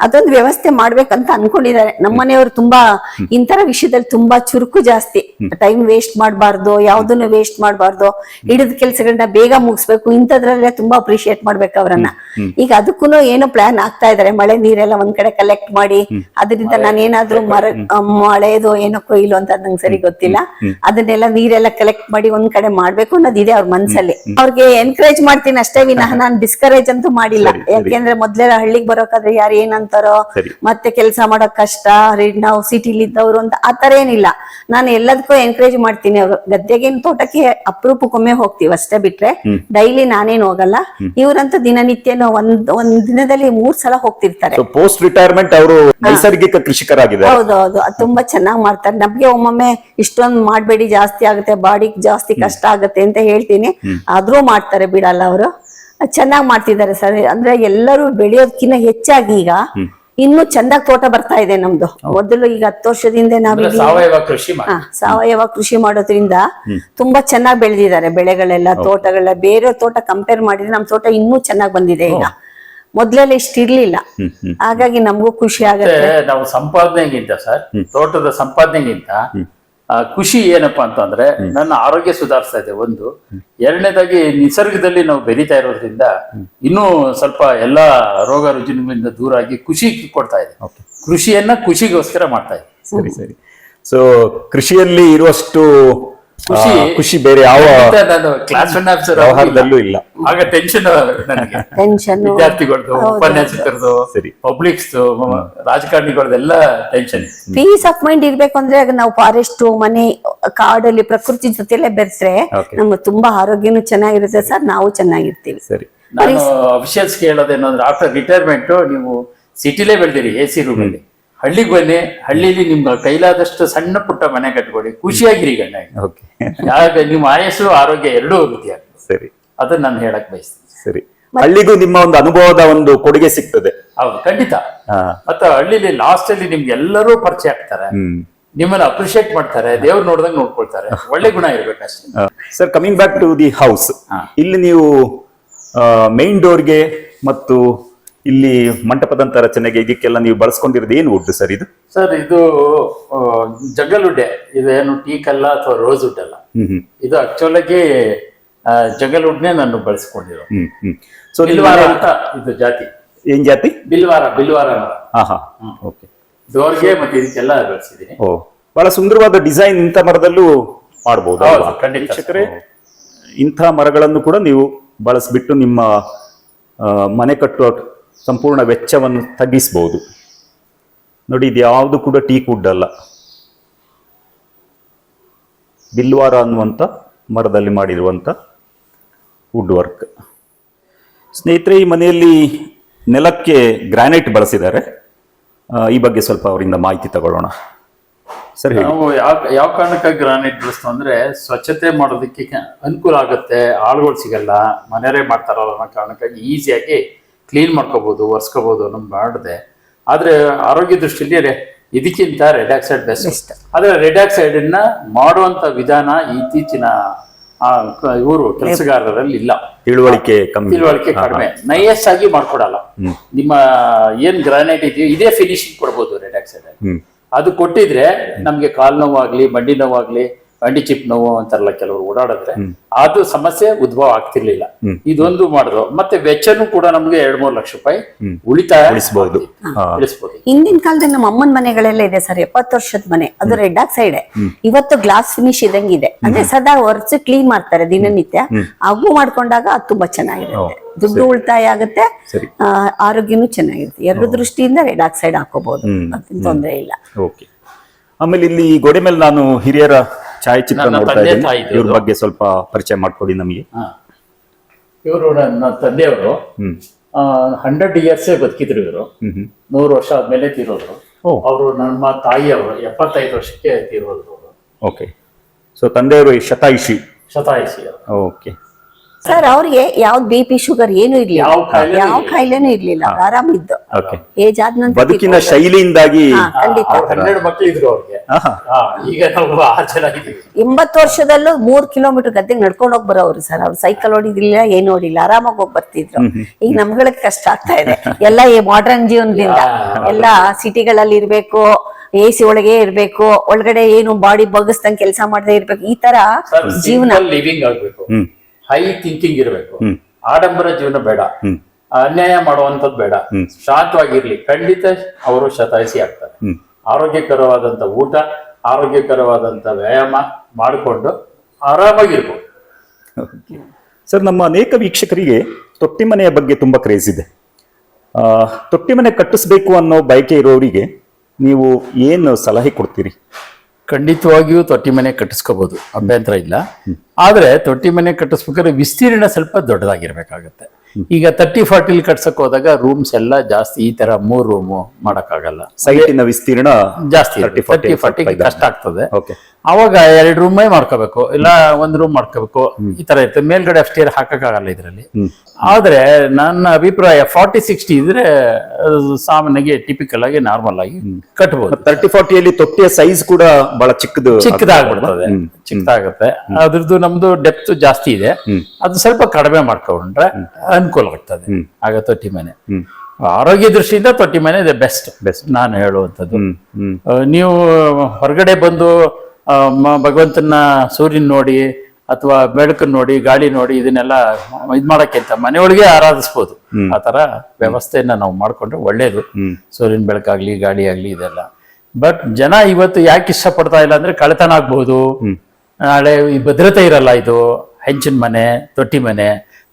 ಅದೊಂದು ವ್ಯವಸ್ಥೆ ಮಾಡ್ಬೇಕಂತ ಅನ್ಕೊಂಡಿದ್ದಾರೆ. ನಮ್ಮನೆಯವರು ತುಂಬಾ ಇಂತರ ವಿಷಯದಲ್ಲಿ ತುಂಬಾ ಚುರುಕು ಜಾಸ್ತಿ. ಟೈಮ್ ವೇಸ್ಟ್ ಮಾಡಬಾರ್ದು ಯಾವ್ದನ್ನು ವೇಸ್ಟ್ ಮಾಡಬಾರ್ದು ಹಿಡಿದ ಕೆಲ್ಸಗಳನ್ನ ಬೇಗ ಮುಗಿಸ್ಬೇಕು ಇಂಥದ್ರಲ್ಲೇ ತುಂಬಾ ಅಪ್ರಿಶಿಯೇಟ್ ಮಾಡ್ಬೇಕು ಅವರನ್ನ. ಈಗ ಅದಕ್ಕೂ ಏನೋ ಪ್ಲಾನ್ ಆಗ್ತಾ ಇದಾರೆ ಮಳೆ ನೀರೆಲ್ಲ ಒಂದ್ ಕಡೆ ಕಲೆಕ್ಟ್ ಮಾಡಿ ಅದರಿಂದ ನಾನೇನಾದ್ರೂ ಮರ ಆ, ಮಳೆದು ಏನೋ ಕೊಯ್ಲು ಅಂತ ನಂಗೆ ಸರಿ ಗೊತ್ತಿಲ್ಲ. ಅದನ್ನೆಲ್ಲ ನೀರೆಲ್ಲ ಕಲೆಕ್ಟ್ ಮಾಡಿ ಒಂದ್ ಕಡೆ ಮಾಡ್ಬೇಕು ಅನ್ನೋದಿದೆ ಅವ್ರ ಮನ್ಸಲ್ಲಿ. ಅವ್ರಿಗೆ ಎನ್ಕರೇಜ್ ಮಾಡ್ತೀನಿ ಅಷ್ಟೇ ವಿನಃ. ನಾನು ಡಿಸ್ಕರೇಜ್ ಅಂತೂ ಮಾಡಿಲ್ಲ. ಯಾಕೆಂದ್ರೆ ಮೊದ್ಲೆಲ್ಲ ಹಳ್ಳಿಗೆ ಬರೋಕಾದ್ರೆ ಯಾರು ಏನಂತಾರೋ ಮತ್ತೆ ಕೆಲಸ ಮಾಡೋಕ್ ಕಷ್ಟ ನಾವು ಸಿಟಿಲಿ ಇದ್ದವ್ರು ಅಂತ ಆತರ ಏನಿಲ್ಲ. ನಾನು ಎಲ್ಲದಕ್ಕೂ ಎನ್ಕರೇಜ್ ಮಾಡ್ತೀನಿ ಅವ್ರು. ಗದ್ದೆಗೆ ತೋಟಕ್ಕೆ ಅಪರೂಪಕ್ಕೊಮ್ಮೆ ಹೋಗ್ತೀವಿ ಅಷ್ಟೇ ಬಿಟ್ರೆ. ಡೈಲಿ ನಾನೇನ್ ಹೋಗಲ್ಲ. ಇವ್ರಂತೂ ದಿನನಿತ್ಯನೂ ಒಂದ್ ಒಂದ್ ದಿನದಲ್ಲಿ ಮೂರ್ ಸಲ ಹೋಗ್ತಿರ್ತಾರೆ. ಪೋಸ್ಟ್ ರಿಟೈರ್ಮೆಂಟ್ ಅವರು ನೈಸರ್ಗಿಕ ಕೃಷಿಕರಾಗಿದ್ದಾರೆ. ಹೌದೌದು. ಅದು ತುಂಬಾ ಚೆನ್ನಾಗಿ ಮಾಡ್ತಾರೆ. ನಮ್ಗೆ ಒಮ್ಮೊಮ್ಮೆ ಇಷ್ಟೊಂದು ಮಾಡ್ಬೇಡಿ ಜಾಸ್ತಿ ಆಗುತ್ತೆ ಬಾಡಿಗೆ ಜಾಸ್ತಿ ಕಷ್ಟ ಆಗುತ್ತೆ ಅಂತ ಹೇಳ್ತೀನಿ. ಆದ್ರೂ ಮಾಡ್ತಾರೆ ಬಿಡಲ್ಲ ಅವರು. ಚೆನ್ನಾಗಿ ಮಾಡ್ತಿದ್ದಾರೆ ಸರ್. ಅಂದ್ರೆ ಎಲ್ಲರೂ ಬೆಳೆಯೋದಕ್ಕಿಂತ ಹೆಚ್ಚಾಗಿ ಈಗ ಇನ್ನು ಚೆನ್ನಾಗಿ ತೋಟ ಬರ್ತಾ ಇದೆ ನಮ್ದು. ಮೊದಲು ಈಗ ಹತ್ತು ವರ್ಷದಿಂದ ನಾವು ಸಾವಯವ ಕೃಷಿ ಮಾಡೋದ್ರಿಂದ ತುಂಬಾ ಚೆನ್ನಾಗಿ ಬೆಳೆದಿದ್ದಾರೆ ಬೆಳೆಗಳೆಲ್ಲ ತೋಟಗಳೆಲ್ಲ. ಬೇರೆ ತೋಟ ಕಂಪೇರ್ ಮಾಡಿದ್ರೆ ನಮ್ ತೋಟ ಇನ್ನೂ ಚೆನ್ನಾಗಿ ಬಂದಿದೆ ಈಗ. ಮೊದ್ಲೆಲ್ಲ ಇಷ್ಟ ಇರ್ಲಿಲ್ಲ. ಹಾಗಾಗಿ ನಮಗೂ ಖುಷಿ ಆಗುತ್ತೆ. ನಾವು ಸಂಪಾದನೆಗಿಂತ ಸರ್ ತೋಟದ ಸಂಪಾದನೆಗಿಂತ ಖುಷಿ ಏನಪ್ಪಾ ಅಂತಂದ್ರೆ ನನ್ನ ಆರೋಗ್ಯ ಸುಧಾರಿಸ್ತಾ ಇದೆ ಒಂದು. ಎರಡನೇದಾಗಿ ನಿಸರ್ಗದಲ್ಲಿ ನಾವು ಬೆರೀತಾ ಇರೋದ್ರಿಂದ ಇನ್ನೂ ಸ್ವಲ್ಪ ಎಲ್ಲಾ ರೋಗ ರುಜಿನಗಳಿಂದ ದೂರ ಆಗಿ ಖುಷಿ ಕೊಡ್ತಾ ಇದೆ. ಕೃಷಿಯನ್ನ ಖುಷಿಗೋಸ್ಕರ ಮಾಡ್ತಾ ಇದೆ. ಸರಿ ಸರಿ. ಸೊ ಕೃಷಿಯಲ್ಲಿ ಇರುವಷ್ಟು ಖುಷಿ. ಖುಷಿ ಬೇರೆ ಯಾವ ನಾನು ಕ್ಲಾಸ್ ಒನ್ ಆಫೀಸರ್ ವ್ಯವಹಾರದಲ್ಲೂ ಇಲ್ಲ. ಆಗ ಟೆನ್ಷನ್ ನನಗೆ. ಟೆನ್ಷನ್ ವಿದ್ಯಾರ್ಥಿಗಳದ್ದು ಉಪನ್ಯಾಸಕರದು ಸರಿ. ಪಬ್ಲಿಕ್ಸ್ ರಾಜಕಾರಣಿಗಳದೆಲ್ಲ ಟೆನ್ಷನ್ ಪೀಸ್ ಆಫ್ ಮೈಂಡ್ ಇರ್ಬೇಕು ಅಂದ್ರೆ ಆಗ ನಾವು ಫಾರೆಸ್ಟ್ ಮನೆ ಕಾಡಲ್ಲಿ ಪ್ರಕೃತಿ ಜೊತೆಲೆ ಬೆರೆಸ್ರೆ. ನಮ್ಗೆ ತುಂಬಾ ಆರೋಗ್ಯನೂ ಚೆನ್ನಾಗಿರುತ್ತೆ ಸರ್. ನಾವು ಚೆನ್ನಾಗಿರ್ತೀವಿ. ಸರಿ. ನಾನು ಅಫಿಷಿಯಲ್ಸ್ ಕೇಳೋದೇನಂದ್ರೆ ಆಫ್ಟರ್ ರಿಟೈರ್ಮೆಂಟ್ ನೀವು ಸಿಟಿಲೇ ಬೆಳೆದಿರಿ ಎ ಸಿ ರೂಮ್ ಅಲ್ಲಿ ಹಳ್ಳಿಗೆ ಬನ್ನಿ. ಹಳ್ಳಿಲಿ ನಿಮ್ಗೆ ಕೈಲಾದಷ್ಟು ಸಣ್ಣ ಪುಟ್ಟ ಮನೆ ಕಟ್ಕೊಡಿ. ಖುಷಿಯಾಗಿರಿ ಗಂಡ. ಓಕೆ ಯಾಕೆ ನಿಮ್ಮ ಆಯಸ್ಸು ಆರೋಗ್ಯ ಎರಡೂ ವೃದ್ಧಿ ಆಗ್ತದೆ ಸರಿ. ಅದನ್ನ ನಾನು ಹೇಳಕ್ ಬಯಸ್ತೀನಿ. ಸರಿ. ಹಳ್ಳಿಗೂ ನಿಮ್ಮ ಒಂದು ಅನುಭವದ ಒಂದು ಕೊಡುಗೆ ಸಿಗ್ತದೆ. ಹೌದು ಖಂಡಿತ. ಮತ್ತೆ ಹಳ್ಳಿಲಿ ಲಾಸ್ಟ್ ಅಲ್ಲಿ ನಿಮ್ಗೆ ಎಲ್ಲರೂ ಪರಿಚಯ ಆಗ್ತಾರೆ. ನಿಮ್ಮನ್ನ ಅಪ್ರಿಶಿಯೇಟ್ ಮಾಡ್ತಾರೆ ದೇವ್ರು ನೋಡ್ದಂಗ್ ನೋಡ್ಕೊಳ್ತಾರೆ. ಒಳ್ಳೆ ಗುಣ ಇರ್ಬೇಕಷ್ಟೇ sir coming back to the house ಇಲ್ಲಿ ನೀವು ಮೈನ್ ಡೋರ್ಗೆ ಮತ್ತು ಇಲ್ಲಿ ಮಂಟಪದಂತ ರಚನೆಗೆ ಇದಕ್ಕೆಲ್ಲ ನೀವು ಬಳಸ್ಕೊಂಡಿರೋದು ಏನು ಉಡ್ಡು ಸರ್ ಇದು? ಸರ್ ಇದು ಜಗಲುಡ್ಡೆ. ಇದೇನು ಟೀಕ್ ಅಲ್ಲ ಅಥವಾ ರೋಸ್ ಉಡ್ ಅಲ್ಲ? ಇದು ಆಕ್ಚುಲ್ ಇದು ಆಕ್ಚುಲಾಗಿ ಜಗಲುಡ್ನೆ ನಾನು ಬಳಸ್ಕೊಂಡಿರೋ ಸೊ ಬಿಲ್ವಾರ ಅಂತ ಇದು ಜಾತಿ. ಏನ್ ಜಾತಿ? ಬಿಲ್ವಾರ ಬಿಲ್ವಾರ ಓಕೆ. ದೋರ್ಗೆ ಮತ್ತೆ ಇದಕ್ಕೆಲ್ಲ ಬೆಳೆಸಿದೀನಿ ಓ ಬಹಳ ಸುಂದರವಾದ ಡಿಸೈನ್ ಇಂಥ ಮರದಲ್ಲೂ ಮಾಡಬಹುದು. ವೀಕ್ಷಕರೇ ಇಂಥ ಮರಗಳನ್ನು ಕೂಡ ನೀವು ಬಳಸ್ಬಿಟ್ಟು ನಿಮ್ಮ ಮನೆ ಕಟ್ಟುವ ಸಂಪೂರ್ಣ ವೆಚ್ಚವನ್ನು ತಗ್ಗಿಸ್ಬೋದು. ನೋಡಿ, ಇದು ಯಾವುದು ಕೂಡ ಟೀಕ್ ವುಡ್ ಅಲ್ಲ. ಬಿಲ್ವಾರ ಅನ್ನುವಂಥ ಮರದಲ್ಲಿ ಮಾಡಿರುವಂಥ ವುಡ್ ವರ್ಕ್ ಸ್ನೇಹಿತರೆ, ಈ ಮನೆಯಲ್ಲಿ ನೆಲಕ್ಕೆ ಗ್ರಾನೈಟ್ ಬಳಸಿದ್ದಾರೆ. ಈ ಬಗ್ಗೆ ಸ್ವಲ್ಪ ಅವರಿಂದ ಮಾಹಿತಿ ತಗೊಳ್ಳೋಣ. ಸರಿ ನಾವು ಯಾವ ಯಾವ ಕಾರಣಕ್ಕಾಗಿ ಗ್ರಾನೈಟ್ ಬಳಸ್ತೀವಿ ಅಂದರೆ, ಸ್ವಚ್ಛತೆ ಮಾಡೋದಕ್ಕೆ ಅನುಕೂಲ ಆಗುತ್ತೆ, ಆಳುಗಳು ಸಿಗಲ್ಲ, ಮನೆಯವರೇ ಮಾಡ್ತಾರಲ್ಲ ಅನ್ನೋ ಕಾರಣಕ್ಕಾಗಿ ಈಸಿಯಾಗಿ ಕ್ಲೀನ್ ಮಾಡ್ಕೋಬೋದು ಒರೆಸ್ಕೋಬಹುದು ಅನ್ನೋ ಮಾಡಿದೆ. ಆದ್ರೆ ಆರೋಗ್ಯ ದೃಷ್ಟಿಯಲ್ಲಿ ಇದಕ್ಕಿಂತ ರೆಡ್ ಆಕ್ಸೈಡ್ ಬೆಸ್ಟ್ ಆದ್ರೆ ರೆಡ್ ಆಕ್ಸೈಡ್ ಅನ್ನ ಮಾಡುವಂತ ವಿಧಾನ ಇತ್ತೀಚಿನ ಇವರು ಕೆಲಸಗಾರರಲ್ಲಿ ಇಲ್ಲ. ತಿಳುವಳಿಕೆ ಕಮ್ಮಿ. ತಿಳುವಳಿಕೆ ಕಡಿಮೆ. ನೈಯಸ್ ಆಗಿ ಮಾಡ್ಕೊಡಲ್ಲ ನಿಮ್ಮ ಏನ್ ಗ್ರಾನೈಟ್ ಇದೆಯೋ ಇದೇ ಫಿನಿಶಿಂಗ್ ಕೊಡ್ಬೋದು ರೆಡ್ ಆಕ್ಸೈಡ್ ಅದು ಕೊಟ್ಟಿದ್ರೆ ನಮ್ಗೆ ಕಾಲ್ ನೋವಾಗ್ಲಿ ಮಂಡಿ ನೋವಾಗ್ಲಿ ಮಂಡಿ ಚಿಪ್ ನೋವು ಅಂತಾರಲ್ಲ ಕೆಲವರು ಓಡಾಡಿದ್ರೆ ಅದು ಸಮಸ್ಯೆ ಉದ್ಭವ ಆಗ್ತಿರ್ಲಿಲ್ಲ. ಇದೊಂದು ಮಾಡಿದ್ರು. ಮತ್ತೆ ವೆಚ್ಚನೂ ಕೂಡ ನಮ್ಗೆ ಎರಡ್ ಮೂರ್ ಲಕ್ಷ ರೂಪಾಯಿ ಉಳಿತಾಯ ಉಳಿಸಬಹುದು ಹಿಂದಿನ ಕಾಲದಲ್ಲಿ ನಮ್ಮ ಅಮ್ಮನ ಮನೆಗಳೆಲ್ಲ ಇದೆ ಸರ್ ಎಪ್ಪತ್ತು ವರ್ಷದ ಮನೆ. ಅದು ರೆಡ್ ಆಕ್ಸೈಡ್. ಇವತ್ತು ಗ್ಲಾಸ್ ಫಿನಿಶ್ ಇದಂಗಿದೆ ಅಂದ್ರೆ ಸದಾ ಒರೆಸಿ ಕ್ಲೀನ್ ಮಾಡ್ತಾರೆ ದಿನನಿತ್ಯ. ಅವು ಮಾಡ್ಕೊಂಡಾಗ ಅದು ತುಂಬಾ ಚೆನ್ನಾಗಿರುತ್ತೆ. ದುಡ್ಡು ಉಳಿತಾಯ ಆಗುತ್ತೆ. ಆರೋಗ್ಯನೂ ಚೆನ್ನಾಗಿರುತ್ತೆ. ಎರಡು ದೃಷ್ಟಿಯಿಂದ ರೆಡ್ ಆಕ್ಸೈಡ್ ಹಾಕೋಬಹುದು. ತೊಂದರೆ ತೊಂದ್ರೆ ಇಲ್ಲ. ಓಕೆ. ಆಮೇಲೆ ಇಲ್ಲಿ ಗೋಡೆ ಮೇಲೆ ನಾನು ಹಿರಿಯರ ಛಾಯಾಚಿತ್ರ ನನ್ನ ನೋಡ್ತಾ ತಂದೆ ಇದ್ದೀನಿ. ಇವ್ರ ಬಗ್ಗೆ ಸ್ವಲ್ಪ ಪರಿಚಯ ಮಾಡ್ಕೊಡಿ ನಮಗೆ. ಇವರು ನನ್ನ ತಂದೆಯವರು. ಹ್ಮ್. ಹಂಡ್ರೆಡ್ ಇಯರ್ಸ್ ಬದುಕಿದ್ರು ಇವರು. ಹ್ಮ್ ಹ್ಮ್. ನೂರು ವರ್ಷ ಆದ್ಮೇಲೆ ತೀರೋದ್ರು. ಓ. ಅವರು ನಮ್ಮ ತಾಯಿಯವರು ಎಪ್ಪತ್ತೈದು ವರ್ಷಕ್ಕೆ ತೀರೋದ್ರು ಅವರು. ಓಕೆ ಸೊ ತಂದೆಯವರು ಶತಾಯುಷಿ ಶತಾಯುಷಿ. ಅವರು ಓಕೆ ಸರ್ ಅವ್ರಿಗೆ ಯಾವ್ದು ಬಿ ಪಿ ಶುಗರ್ ಏನು ಇರ್ಲಿಲ್ಲ. ಯಾವ ಕಾಯಿಲೆನೂ ಇರ್ಲಿಲ್ಲ. ಆರಾಮಿದ್ದು ಏಜ್ ಆದ ನಂತರ ಬದುಕಿನ ಶೈಲಿಯಿಂದಾಗಿ ಎಂಬತ್ತು ವರ್ಷದಲ್ಲೂ ಮೂರ್ ಕಿಲೋಮೀಟರ್ ಗದ್ದೆಗೆ ನಡ್ಕೊಂಡು ಹೋಗಿ ಬರೋರು ಸರ್. ಅವ್ರು ಸೈಕಲ್ ಓಡಿದಿಲ್ಲ ಏನು ಓಡಿಲ್ಲ. ಆರಾಮಾಗಿ ಹೋಗಿ ಬರ್ತಿದ್ರು. ಈಗ ನಮ್ಗಳ ಕಷ್ಟ ಆಗ್ತಾ ಇದೆ. ಎಲ್ಲ ಈ ಮಾಡರ್ನ್ ಜೀವನದಿಂದ. ಎಲ್ಲ ಸಿಟಿಗಳಲ್ಲಿ ಇರ್ಬೇಕು ಎ ಸಿ ಒಳಗೆ ಇರ್ಬೇಕು ಒಳಗಡೆ ಏನು ಬಾಡಿ ಬಗ್ಗಿಸ್ದಂಗ್ ಕೆಲಸ ಮಾಡದೆ ಇರ್ಬೇಕು. ಈ ತರ ಜೀವನ. ಲಿವಿಂಗ್ ಆಗ್ಬೇಕು. ಹೈ ಥಿಂಕಿಂಗ್ ಇರಬೇಕು. ಆಡಂಬರ ಜೀವನ ಬೇಡ. ಅನ್ಯಾಯ ಮಾಡುವಂಥದ್ದು ಬೇಡ. ಶಾಂತವಾಗಿರ್ಲಿ. ಖಂಡಿತ ಅವರು ಶತಾಯಿಸಿ ಆಗ್ತಾರೆ. ಆರೋಗ್ಯಕರವಾದಂತ ಊಟ ಆರೋಗ್ಯಕರವಾದಂತ ವ್ಯಾಯಾಮ ಮಾಡಿಕೊಂಡು ಆರಾಮಾಗಿರ್ಬೋದು. ಸರ್ ನಮ್ಮ ಅನೇಕ ವೀಕ್ಷಕರಿಗೆ ತೊಟ್ಟಿ ಮನೆಯ ಬಗ್ಗೆ ತುಂಬ ಕ್ರೇಜ್ ಇದೆ. ಆ, ತೊಟ್ಟಿ ಮನೆ ಕಟ್ಟಿಸ್ಬೇಕು ಅನ್ನೋ ಬಯಕೆ ಇರೋರಿಗೆ ನೀವು ಏನು ಸಲಹೆ ಕೊಡ್ತೀರಿ? ಖಂಡಿತವಾಗಿಯೂ ತೊಟ್ಟಿ ಮನೆ ಕಟ್ಟಿಸ್ಕೋಬಹುದು ಅಭ್ಯಂತರ ಇಲ್ಲ. ಆದ್ರೆ ತೊಟ್ಟಿ ಮನೆ ಕಟ್ಟಿಸ್ಬೇಕಾದ್ರೆ ವಿಸ್ತೀರ್ಣ ಸ್ವಲ್ಪ ದೊಡ್ಡದಾಗಿರ್ಬೇಕಾಗತ್ತೆ. ಈಗ ತರ್ಟಿ ಫಾರ್ಟಿಲಿ ಕಟ್ಸಕ್ ಹೋದಾಗ ರೂಮ್ಸ್ ಎಲ್ಲ ಜಾಸ್ತಿ ಈ ತರ ಮೂರ್ ರೂಮು ಮಾಡಕ್ಕಾಗಲ್ಲ. ಸೈಟಿನ ವಿಸ್ತೀರ್ಣ ಜಾಸ್ತಿ 30, 40, ತರ್ಟಿ ಫಾರ್ಟಿ ಕಷ್ಟ ಆಗ್ತದೆ. ಅವಾಗ ಎರಡು ರೂಮೇ ಮಾಡ್ಕೋಬೇಕು ಇಲ್ಲ ಒಂದ್ ರೂಮ್ ಮಾಡ್ಕೋಬೇಕು ಈ ತರ ಇರ್ತದೆ ಮೇಲ್ಗಡೆ ಅಷ್ಟೇ ಹಾಕಕ್ಕಾಗಲ್ಲ ಇದರಲ್ಲಿ. ಆದ್ರೆ ನನ್ನ ಅಭಿಪ್ರಾಯ ಫಾರ್ಟಿ ಸಿಕ್ಸ್ಟಿ ಇದ್ರೆ ಸಾಮಾನ್ಯಗೆ ಟಿಪಿಕಲ್ ಆಗಿ ನಾರ್ಮಲ್ ಆಗಿ ಕಟ್ಬಹುದು ತರ್ಟಿ ಫಾರ್ಟಿಯಲ್ಲಿ ತೊಟ್ಟಿಯ ಸೈಜ್ ಕೂಡ ಬಹಳ ಚಿಕ್ಕದು ಚಿಕ್ಕದಾಗ್ಬಿಡ್ತದೆ. ಚಿಕ್ಕದಾಗುತ್ತೆ. ಅದ್ರದ್ದು ನಮ್ದು ಡೆಪ್ತ್ ಜಾಸ್ತಿ ಇದೆ. ಅದು ಸ್ವಲ್ಪ ಕಡಿಮೆ ಮಾಡ್ಕೊಂಡ್ರೆ ಅನುಕೂಲ ಆಗ್ತದೆ. ಆಗ ತೊಟ್ಟಿ ಮನೆ. ಆರೋಗ್ಯ ದೃಷ್ಟಿಯಿಂದ ತೊಟ್ಟಿ ಮನೆ ಇದೆ ಬೆಸ್ಟ್ ಬೆಸ್ಟ್ ನಾನು ಹೇಳುವಂಥದ್ದು. ನೀವು ಹೊರಗಡೆ ಬಂದು ಭಗವಂತನ ಸೂರ್ಯನ ನೋಡಿ ಅಥವಾ ಬೆಳಕನ್ನು ನೋಡಿ ಗಾಳಿ ನೋಡಿ ಇದನ್ನೆಲ್ಲ ಇದ್ ಮಾಡೋಕ್ಕಿಂತ ಮನೆಯೊಳಗೆ ಆರಾಧಿಸ್ಬೋದು. ಆ ತರ ವ್ಯವಸ್ಥೆಯನ್ನ ನಾವು ಮಾಡಿಕೊಂಡ್ರೆ ಒಳ್ಳೇದು. ಸೂರ್ಯನ ಬೆಳಕಾಗ್ಲಿ ಗಾಳಿ ಆಗ್ಲಿ ಇದೆಲ್ಲ. ಬಟ್ ಜನ ಇವತ್ತು ಯಾಕೆ ಇಷ್ಟಪಡ್ತಾ ಇಲ್ಲ ಅಂದ್ರೆ ಕಳೆತನ ಆಗ್ಬಹುದು. ನಾಳೆ ಈ ಭದ್ರತೆ ಇರಲ್ಲ ಇದು. ಹೆಂಚಿನ ಮನೆ ತೊಟ್ಟಿ ಮನೆ.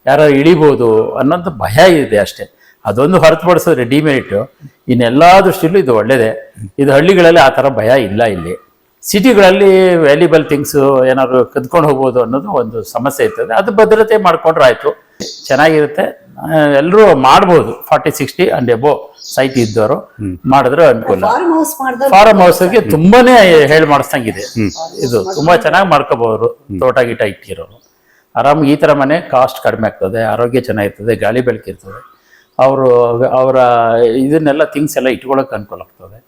ಯಾರು ಇಳಿಬೋದು ಅನ್ನೋಂಥ ಭಯ ಇದೆ ಅಷ್ಟೇ. ಅದೊಂದು ಹೊರತುಪಡಿಸಿದ್ರೆ ಡಿಮೆರಿಟು ಇನ್ನೆಲ್ಲ ದೃಷ್ಟಿಯಲ್ಲೂ ಇದು ಒಳ್ಳೆಯದೇ ಇದು ಹಳ್ಳಿಗಳಲ್ಲಿ ಆ ಥರ ಭಯ ಇಲ್ಲ ಇಲ್ಲಿ. ಸಿಟಿಗಳಲ್ಲಿ ವ್ಯಾಲ್ಯೂಬಲ್ ಥಿಂಗ್ಸು ಏನಾದ್ರು ಕದ್ಕೊಂಡು ಹೋಗ್ಬೋದು ಅನ್ನೋದು ಒಂದು ಸಮಸ್ಯೆ ಇರ್ತದೆ. ಅದು ಭದ್ರತೆ ಮಾಡ್ಕೊಂಡ್ರೆ ಆಯ್ತು. ಚೆನ್ನಾಗಿರುತ್ತೆ. ಎಲ್ಲರೂ ಮಾಡ್ಬೋದು. Forty sixty and above site ಇದ್ದವರು ಮಾಡಿದ್ರೆ ಅನುಕೂಲ. ಫಾರ್ಮ್ ಹೌಸ್ ಮಾಡಿದ್ರೆ ಫಾರಂ ಹೌಸ್ಗೆ ತುಂಬಾನೇ ಹೇಳಿ ಮಾಡಿಸ್ದಂಗಿದೆ. ಇದು ತುಂಬಾ ಚೆನ್ನಾಗಿ ಮಾಡ್ಕೋಬಹುದು ತೋಟ ಗೀಟ ಇಟ್ಟಿರೋರು. ಆರಾಮಾಗಿ ಈ ಥರ ಮನೆ ಕಾಸ್ಟ್ ಕಡಿಮೆ ಆಗ್ತದೆ ಆರೋಗ್ಯ ಚೆನ್ನಾಗಿರ್ತದೆ ಗಾಳಿ ಬೆಳಕಿರ್ತದೆ ಅವರು ಅವರ ಇದನ್ನೆಲ್ಲ ಥಿಂಗ್ಸ್ ಎಲ್ಲ ಇಟ್ಕೊಳಕ್ ಅನುಕೂಲ ಆಗ್ತದೆ.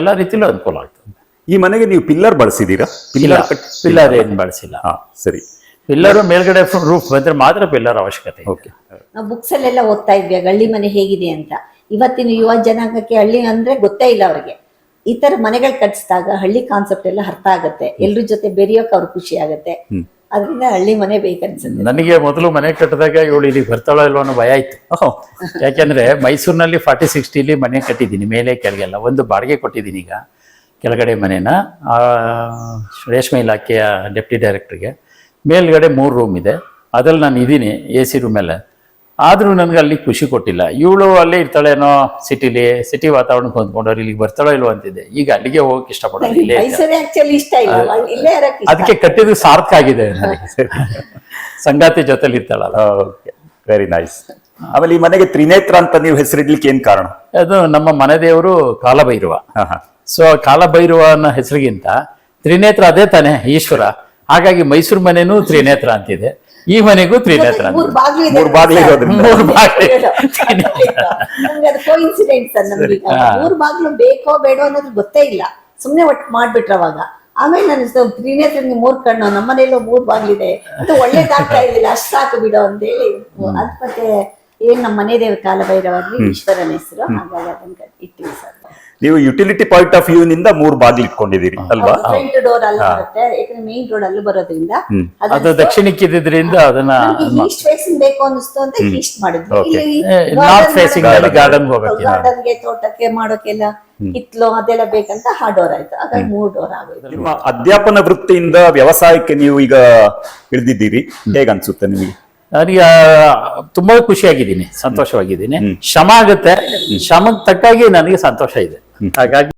ಎಲ್ಲ ರೀತಿಲೂ ಅನುಕೂಲ ಆಗ್ತದೆ. ಈ ಮನೆಗೆ ನೀವು ಪಿಲ್ಲರ್ ಬಳಸಿದೀರಾ? ಪಿಲ್ಲರ್ ಪಿಲ್ಲರ್ ಏನು ಬಳಸಿಲ್ಲ. ಹಾ ಸರಿ. ಪಿಲ್ಲರ್ ಮೇಲ್ಗಡೆ ರೂಫ್ ಬಂದ್ರೆ ಮಾತ್ರ ಪಿಲ್ಲರ್ ಅವಶ್ಯಕತೆ ಇದೆ. ಓಕೆ. ನಾವು ಬುಕ್ಸ್ ಅಲ್ಲೆಲ್ಲ ಓದ್ತಾ ಇದ್ವಿ ಹಳ್ಳಿ ಮನೆ ಹೇಗಿದೆ ಅಂತ. ಇವತ್ತಿನ ಯುವ ಜನಾಂಗಕ್ಕೆ ಹಳ್ಳಿ ಅಂದ್ರೆ ಗೊತ್ತೇ ಇಲ್ಲ ಅವ್ರಿಗೆ. ಈ ತರ ಮನೆಗಳು ಕಟ್ಸಿದಾಗ ಹಳ್ಳಿ ಕಾನ್ಸೆಪ್ಟ್ ಎಲ್ಲ ಅರ್ಥ ಆಗುತ್ತೆ. ಎಲ್ರ ಜೊತೆ ಬೆರೆಯೋಕೆ ಅವ್ರಿಗೆ ಖುಷಿ ಆಗುತ್ತೆ. ಅದರಿಂದ ಹಳ್ಳಿ ಮನೆ ಬೇಕನ್ಸುತ್ತೆ. ನನಗೆ ಮೊದಲು ಮನೆ ಕಟ್ಟಿದಾಗ ಇವಳು ಇಲ್ಲಿ ಬರ್ತಾಳೋ ಇಲ್ವೋ ಅನ್ನೋ ಭಯ ಇತ್ತು. ಯಾಕೆಂದ್ರೆ ಮೈಸೂರಿನಲ್ಲಿ ಫಾರ್ಟಿ ಸಿಕ್ಸ್ಟಿಲಿ ಮನೆ ಕಟ್ಟಿದ್ದೀನಿ ಮೇಲೆ ಕೆಳಗೆಲ್ಲ. ಒಂದು ಬಾಡಿಗೆ ಕೊಟ್ಟಿದ್ದೀನಿ ಈಗ ಕೆಳಗಡೆ ಮನೇನ. ಆ, ರೇಷ್ಮೆ ಇಲಾಖೆಯ ಡೆಪ್ಟಿ ಡೈರೆಕ್ಟ್ರಿಗೆ. ಮೇಲ್ಗಡೆ ಮೂರು ರೂಮ್ ಇದೆ. ಅದ್ರಲ್ಲಿ ನಾನು ಇದ್ದೀನಿ ಎ ಸಿ ರೂಮಲ್ಲೇ. ಆದರೂ ನನಗೆ ಅಲ್ಲಿ ಖುಷಿ ಕೊಟ್ಟಿಲ್ಲ. ಇವಳು ಅಲ್ಲೇ ಇರ್ತಾಳೇನೋ ಸಿಟಿಲಿ ಸಿಟಿ ವಾತಾವರಣಕ್ಕೆ ಹೊಂದ್ಕೊಂಡವ್ರು ಇಲ್ಲಿಗೆ ಬರ್ತಾಳೋ ಇಲ್ವೋ ಅಂತಿದ್ದೆ. ಈಗ ಅಲ್ಲಿಗೆ ಹೋಗಕ್ಕೆ ಇಷ್ಟಪಡೋದು ಇಲ್ಲೇ ಆಕ್ಚುಲಿ ಇಷ್ಟ ಇಲ್ಲ ಇಲ್ಲೇ ಇರಕ್ ಅದಕ್ಕೆ ಕಟ್ಟಿದ್ದು ಸಾರ್ಥಕ ಆಗಿದೆ ನನಗೆ. ಸಂಗಾತಿ ಜೊತೆಲಿ ಇರ್ತಾಳಲ್ಲ. ಓಕೆ ವೆರಿ ನೈಸ್ ಆಮೇಲೆ ಈ ಮನೆಗೆ ತ್ರಿನೇತ್ರ ಅಂತ ನೀವು ಹೆಸರಿಡ್ಲಿಕ್ಕೆ ಏನ್ ಕಾರಣ? ಅದು ನಮ್ಮ ಮನೆ ದೇವರು ಕಾಲಭೈರವ. ಸೊ ಕಾಲಭೈರವ ಅನ್ನೋ ಹೆಸರಿಗಿಂತ ತ್ರಿನೇತ್ರ ಅದೇ ತಾನೆ ಈಶ್ವರ. ಹಾಗಾಗಿ ಮೈಸೂರು ಮನೆನೂ ತ್ರಿನೇತ್ರ ಅಂತಿದೆ. ಈ ಮನೆಗೂ ತ್ರಿನೇತ್ರ ಮೂರು ಮೂರ್ ಬಾಗ್ಲು ಇದೆ. ಮೂರ್ ಬಾಗ್ಲು ಸರ್. ಇರೋದ್ರಿಂದ. ಮೂರ್ ಬಾಗ್ಲು. ನಮ್ಗೆ ಅದು ನಮ್ಗೆ ಈಗ. ಮೂರ್ ಬಾಗ್ಲು ಬೇಕೋ ಬೇಡೋ ಅನ್ನೋದು ಗೊತ್ತೇ ಇಲ್ಲ. ಸುಮ್ನೆ ಒಟ್ಟು ಮಾಡ್ಬಿಟ್ರ ಅವಾಗ. ಆಮೇಲೆ ನಾನು ತ್ರಿನೇತ್ರನಿಗೆ ಮೂರ್ ಕಣ್ಣು ನಮ್ಮ ಮನೇಲೂ ಮೂರ್ ಬಾಗ್ಲಿದೆ ಅದು ಒಳ್ಳೇದಾಗ್ತಾ ಇರ್ಲಿಲ್ಲ. ಅಷ್ಟ್ ಸಾಕು ಬಿಡೋ ಅಂತೇಳಿ ಅದ್ ಮತ್ತೆ ಏನ್ ನಮ್ಮ ಮನೆ ದೇವ್ರ ಕಾಲಭೈರವಾಗ್ಲಿ ಈಶ್ವರನ ಹೆಸರು. ಹಾಗಾಗಿ ಅದನ್ನ ಇಟ್ಟಿವಿ ಸರ್. ನೀವು ಯುಟಿಲಿಟಿ ಪಾಯಿಂಟ್ ಆಫ್ ವ್ಯೂ ನಿಂದ ಮೂರು ಬಾಗಿಲು ಇಟ್ಕೊಂಡಿದ್ದೀರಿ ಅಲ್ವಾ? ಫ್ರಂಟ್ ಡೋರ್ ಅಲ್ಲಿ ಬರುತ್ತೆ ಯಾಕಂದ್ರೆ ಮೇನ್ ರೋಡ್ ಅಲ್ಲಿ ಬರೋದ್ರಿಂದ ಅದು ದಕ್ಷಿಣಕ್ಕೆ ಇದ್ದಿದ್ರಿಂದ ಅದನ್ನ ಈಸ್ಟ್ ಫೇಸಿಂಗ್ ಬೇಕು ಅನಿಸ್ತು ಅಂತ ಈಸ್ಟ್ ಮಾಡಿದ್ವಿ. ನಾರ್ತ್ ಫೇಸಿಂಗ್ ಅಲ್ಲಿ ಗಾರ್ಡನ್ ಹೋಗಕ್ಕೆ ಗಾರ್ಡನ್ಗೆ ತೋಟಕ್ಕೆ ಮಾಡೋಕೆಲ್ಲ ಹಿತ್ಲು ಅದೆಲ್ಲ ಬೇಕಂತ ಆ ಡೋರ್ ಆಯ್ತು. ಹಾಗಾಗಿ ಮೂರು ಡೋರ್ ಆಗೋಯ್ತು. ನಿಮ್ಮ ಅಧ್ಯಾಪನ ವೃತ್ತಿಯಿಂದ ವ್ಯವಸಾಯಕ್ಕೆ ನೀವು ಈಗ ಇಳಿದಿದ್ದೀರಿ ಹೇಗ ಅನ್ಸುತ್ತೆ ನಿಮಗೆ? ನನಗೆ ತುಂಬಾ ಖುಷಿಯಾಗಿದ್ದೀನಿ ಸಂತೋಷವಾಗಿದ್ದೀನಿ. ಶ್ರಮ ಆಗುತ್ತೆ ಶ್ರಮಕ್ಕೆ ತಕ್ಕಾಗಿ ನನಗೆ ಸಂತೋಷ ಇದೆ. ಹಾಗಾಗಿ